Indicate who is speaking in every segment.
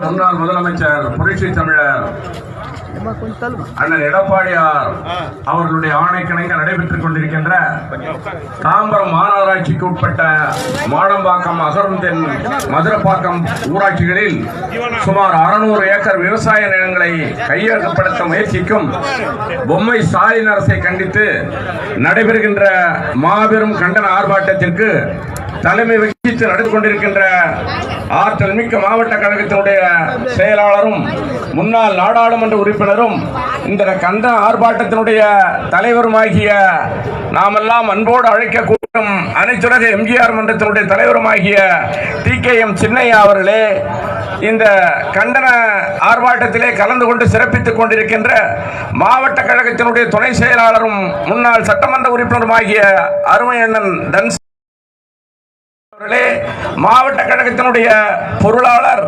Speaker 1: முன்னாள் முதலமைச்சர் புரட்சி தமிழர் அண்ணன் எடப்பாடியார் அவர்களுடைய ஆணைக்கிணங்க நடைபெற்றுக் கொண்டிருக்கின்ற தாம்பரம் மாநகராட்சிக்கு உட்பட்ட மாடம்பாக்கம் அகர்ந்தென் மதுரப்பாக்கம் ஊராட்சிகளில் சுமார் அறுநூறு ஏக்கர் விவசாய நிலங்களை கையகப்படுத்த முயற்சிக்கும் பொம்மை ஸ்டாலின் அரசை கண்டித்து நடைபெறுகின்ற மாபெரும் கண்டன ஆர்ப்பாட்டத்திற்கு தலைமை வகித்து நடந்து கொண்டிருக்கின்ற ஆற்றல் மிக்க மாவட்ட கழகத்தினுடைய செயலாளரும் முன்னாள் நாடாளுமன்ற உறுப்பினரும் இந்த கந்த ஆர்ப்பாட்டத்தினுடைய தலைவருமாகிய நாமெல்லாம் அன்போடு அழைக்கக்கூடும் அனைத்துலக எம்ஜிஆர் மன்றத்தினுடைய தலைவருமாகிய டி கே எம் சின்னையா அவர்களே இந்த கண்டன ஆர்ப்பாட்டத்திலே கலந்து கொண்டு சிறப்பித்துக் கொண்டிருக்கின்ற மாவட்ட கழகத்தினுடைய துணை செயலாளரும் முன்னாள் சட்டமன்ற உறுப்பினருமாகிய அருமையண்ணன் தன்ஸ் மாவட்ட கழகத்தினுடைய பொருளாளர்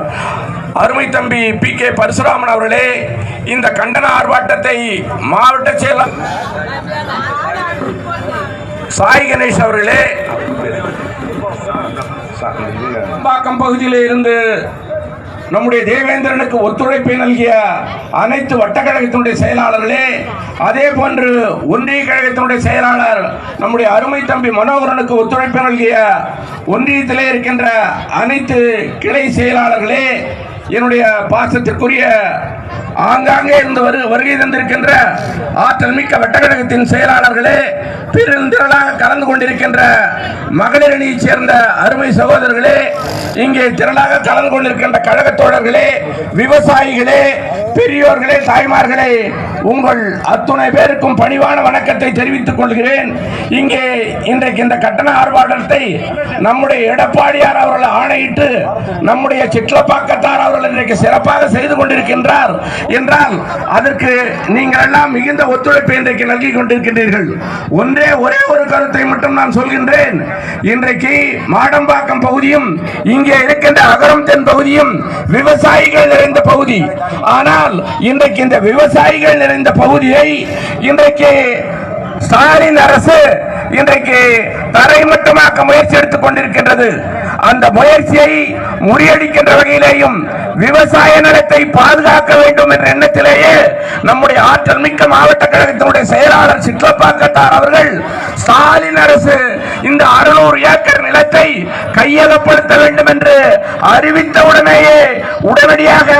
Speaker 1: அருமை தம்பி பி கே பரசுராமன் அவர்களே இந்த கண்டன ஆர்ப்பாட்டத்தை மாவட்ட செயலர் சாய் கணேஷ் அவர்களே பாக்கம் பகுதியில் இருந்து நம்முடைய தேவேந்திரனுக்கு ஒத்துழைப்பை நல்கிய அனைத்து வட்டக்கழகத்தினுடைய செயலாளர்களே அதே போன்று ஒன்றிய கழகத்தினுடைய செயலாளர் நம்முடைய அருமை தம்பி மனோகரனுக்கு ஒத்துழைப்பை நல்கிய ஒன்றியத்திலே இருக்கின்ற அனைத்து கிளை செயலாளர்களே என்னுடைய பாசத்திற்குரிய ஆங்காங்கே இருந்து வரு வருகை தந்திருக்கின்ற ஆற்றல் மிக்க வட்டக்கழகத்தின் செயலாளர்களே பெருந்திரளாக கலந்து கொண்டிருக்கின்ற மகளிர் அணியைச் சேர்ந்த அருமை சகோதரர்களே இங்கே திரளாக கலந்து கொண்டிருக்கின்ற கழக தோழர்களே விவசாயிகளே பெரியோர்களே தாய்மார்களே உங்கள் அத்துணை பேருக்கும் பணிவான வணக்கத்தை தெரிவித்துக் கொள்கிறேன். இங்கே இன்றைக்கு இந்த கட்டண ஆர்ப்பாட்டத்தை நம்முடைய எடப்பாடியார் அவர்கள் ஆணையிட்டு நம்முடைய சிற்றப்பாக்கத்தார் அவர்கள் இன்றைக்கு சிறப்பாக செய்து கொண்டிருக்கின்றார். என்றால் அதற்கு நீங்கள் எல்லாம் மிகுந்த ஒத்துழைப்பை இன்றைக்கு நல்கி கொண்டிருக்கின்றீர்கள். ஒன்றே ஒரே ஒரு கருத்தை மட்டும் நான் சொல்கின்றேன். இன்றைக்கு மாடம்பாக்கம் பகுதியும் இங்கே இருக்கின்ற அகரம் தென் பகுதியும் விவசாயிகள் நிறைந்த பகுதி. ஆனால் இன்றைக்கு இந்த விவசாயிகள் நிறைந்த பகுதியை இன்றைக்கு ஸ்டாலின் அரசு இன்றைக்கு தரைமட்டமாக்க முயற்சி எடுத்துக் கொண்டிருக்கின்றது. அந்த முயற்சியை முறியடிக்கின்ற வகையிலேயும் விவசாய நிலத்தை பாதுகாக்க வேண்டும் என்ற எண்ணத்திலேயே நம்முடைய ஆற்றல் மிக்க மாவட்ட கழகத்தினுடைய செயலாளர் சிற்றப்பாக்கத்தார் அவர்கள் ஸ்டாலின் அரசு இந்த அறுநூறு ஏக்கர் நிலத்தை கையகப்படுத்த வேண்டும் என்று அறிவித்த உடனேயே உடனடியாக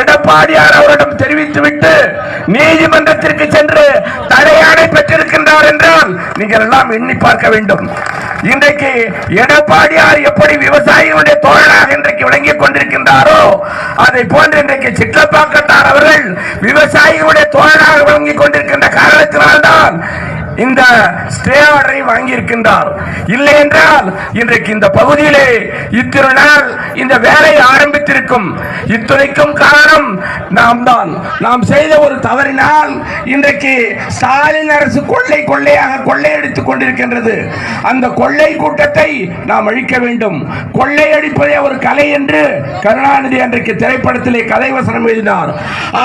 Speaker 1: எடப்பாடியார் அவரிடம் தெரிவித்துவிட்டு நீதிமன்றத்திற்கு சென்று தடையாணை பெற்றிருக்கின்ற என்றால் நீங்கள் எல்லாம் எண்ணி பார்க்க வேண்டும். இன்றைக்கு எடப்பாடியார் எப்படி விவசாயிகளுடைய தோழராக இன்றைக்கு விளங்கிக் கொண்டிருக்கின்றாரோ அதை போன்று இன்றைக்கு சிற்றப்பாக்கத்தார் அவர்கள் விவசாயிகளுடைய தோழராக விளங்கிக் கொண்டிருக்கின்ற காரணத்தினால்தான் இந்த ஸ்டே ஆர்டரை வாங்கியிருக்கின்றார். இல்லை என்றால் இன்றைக்கு இந்த பகுதியிலே இத்திரு நாள் இந்த வேலை ஆரம்பித்திருக்கும். இத்துறைக்கும் காரணம் நாம் தான் நாம் செய்த ஒரு தவறினால் இன்றைக்கு ஸ்டாலின் அரசு கொள்ளை கொள்ளையாக கொள்ளையடித்துக் கொண்டிருக்கின்றது. அந்த கொள்ளை கூட்டத்தை நாம் அழிக்க வேண்டும். கொள்ளையடிப்பதே ஒரு கலை என்று கருணாநிதி அன்றைக்கு திரைப்படத்திலே கதை வசனம் எழுதினார்.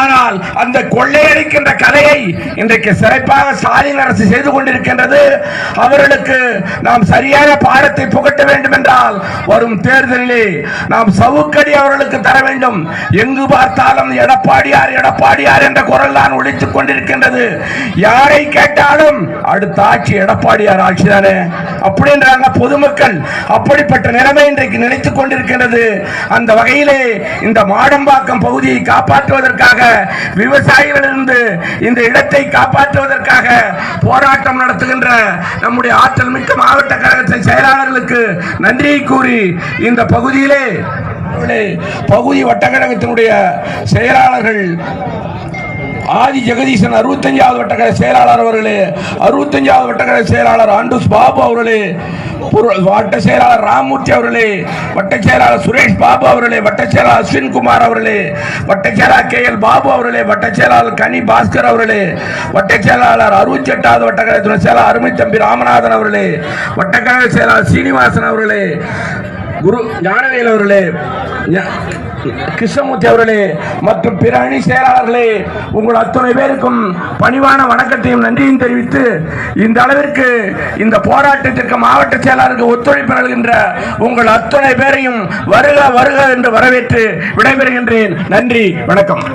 Speaker 1: ஆனால் அந்த கொள்ளையடிக்கின்ற கலையை இன்றைக்கு சிறப்பாக ஸ்டாலின் அரசு செய்து செய்து கொண்டிருக்கின்றது. அவர்களுக்கு நாம் சரியான பாடத்தை புகட்ட வேண்டும் என்றால் வரும் தேர்தலிலே நாம் சவுக்கடி அவர்களுக்கு தர வேண்டும். எங்கு பார்த்தாலும் எடப்பாடியார் எடப்பாடியார் என்ற குரல் தான் ஒழித்துக் கொண்டிருக்கின்றது. யாரை கேட்டாலும் அடுத்த ஆட்சி எடப்பாடியார் ஆட்சி தானே? அப்படின்றாங்க பொதுமக்கள். அப்படிப்பட்ட நிலைமை இன்றைக்கு நினைத்துக் கொண்டிருக்கின்றது. அந்த வகையிலே இந்த மாடம்பாக்கம் பகுதியை காப்பாற்றுவதற்காக விவசாயிகளிலிருந்து இந்த இடத்தை காப்பாற்றுவதற்காக போராட்டம் நடத்துகின்ற நம்முடைய ஆற்றல் மிக்க மாவட்ட கழகத்தின் செயலாளர்களுக்கு நன்றியை கூறி இந்த பகுதியிலே பகுதி வட்டக்கழகத்தினுடைய செயலாளர்கள் ஆதி ஜெகதீசன் அறுபத்தஞ்சாவது வட்டக்கழக செயலாளர் அவர்களே அறுபத்தஞ்சாவது வட்டக்கழக செயலாளர் ஆண்டூஸ் பாபு அவர்களே வட்ட செயலாளர் ராமூர்த்தி அவர்களே வட்ட செயலாளர் சுரேஷ் பாபு அவர்களே வட்ட செயலாளர் அஸ்வின் குமார் அவர்களே வட்ட செயலாளர் கே எல் பாபு அவர்களே வட்ட செயலாளர் கனி பாஸ்கர் அவர்களே வட்ட செயலாளர் அறுபத்தி எட்டாவது வட்டக்கழகத்தின் செயலாளர் அருமை தம்பி ராமநாதன் அவர்களே வட்டக்கழக செயலாளர் சீனிவாசன் அவர்களே குரு ஞானவேல் அவர்களே கிருஷ்ணமூர்த்தி அவர்களே மற்றும் பிற அணி செயலாளர்களே உங்கள் அத்தனை பேருக்கும் பணிவான வணக்கத்தையும் நன்றியும் தெரிவித்து இந்த அளவிற்கு இந்த போராட்டத்திற்கு மாவட்ட செயலாளருக்கு ஒத்துழைப்பு நல்கின்ற உங்கள் அத்தனை பேரையும் வருக வருக என்று வரவேற்று விடைபெறுகின்றேன். நன்றி வணக்கம்.